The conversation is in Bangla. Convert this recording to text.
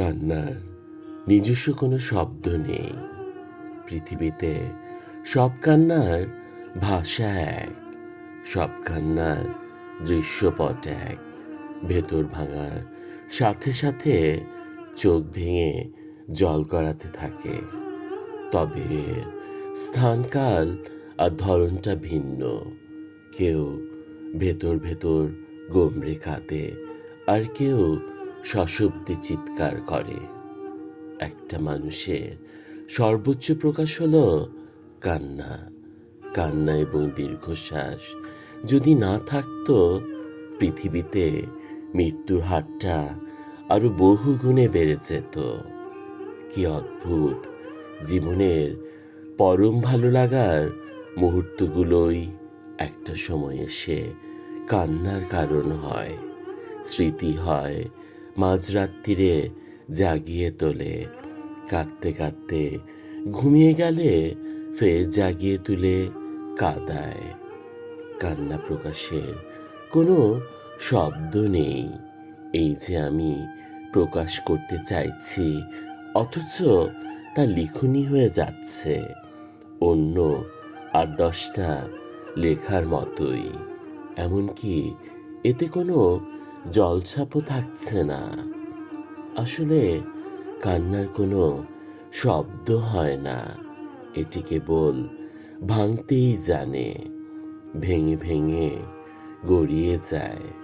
কান্নার নিজস্ব কোনো শব্দ নেই। পৃথিবীতে সব কান্নার ভাষা এক, সব কান্নার দৃশ্যপট এক। ভেতর ভাঙার সাথে সাথে চোখ ভেঙে জল করাতে থাকে। তবে স্থানকাল আর ধরনটা ভিন্ন। কেউ ভেতর ভেতর গোমড়ে কাঁদে, আর কেউ সশব্দে চিৎকার করে। একটা মানুষের সর্বোচ্চ প্রকাশ হল কান্না। কান্না এবং দীর্ঘশ্বাস যদি না থাকতো, পৃথিবীতে মৃত্যুর হারটা আরও বহু গুণে বেড়ে যেত। কি অদ্ভুত! জীবনের পরম ভালো লাগার মুহূর্তগুলোই একটা সময় এসে কান্নার কারণ হয়, স্মৃতি হয় মাঝরাত্রিরে জাগিয়ে তোলে। কাঁদতে কাঁদতে ঘুমিয়ে গেলে ফের জাগিয়ে তুলে কাদায়। কান্না প্রকাশের কোনো শব্দ নেই। এই যে আমি প্রকাশ করতে চাইছি, অথচ তা লিখনি হয়ে যাচ্ছে। অন্য আর দশটা লেখার মতোই। এমনকি এতে কোনো জলছাপও থাকছে না। আসলে কান্নার কোনো শব্দ হয় না। এটি কেবল ভাঙতেই জানে, ভেঙে ভেঙে গড়িয়ে যায়।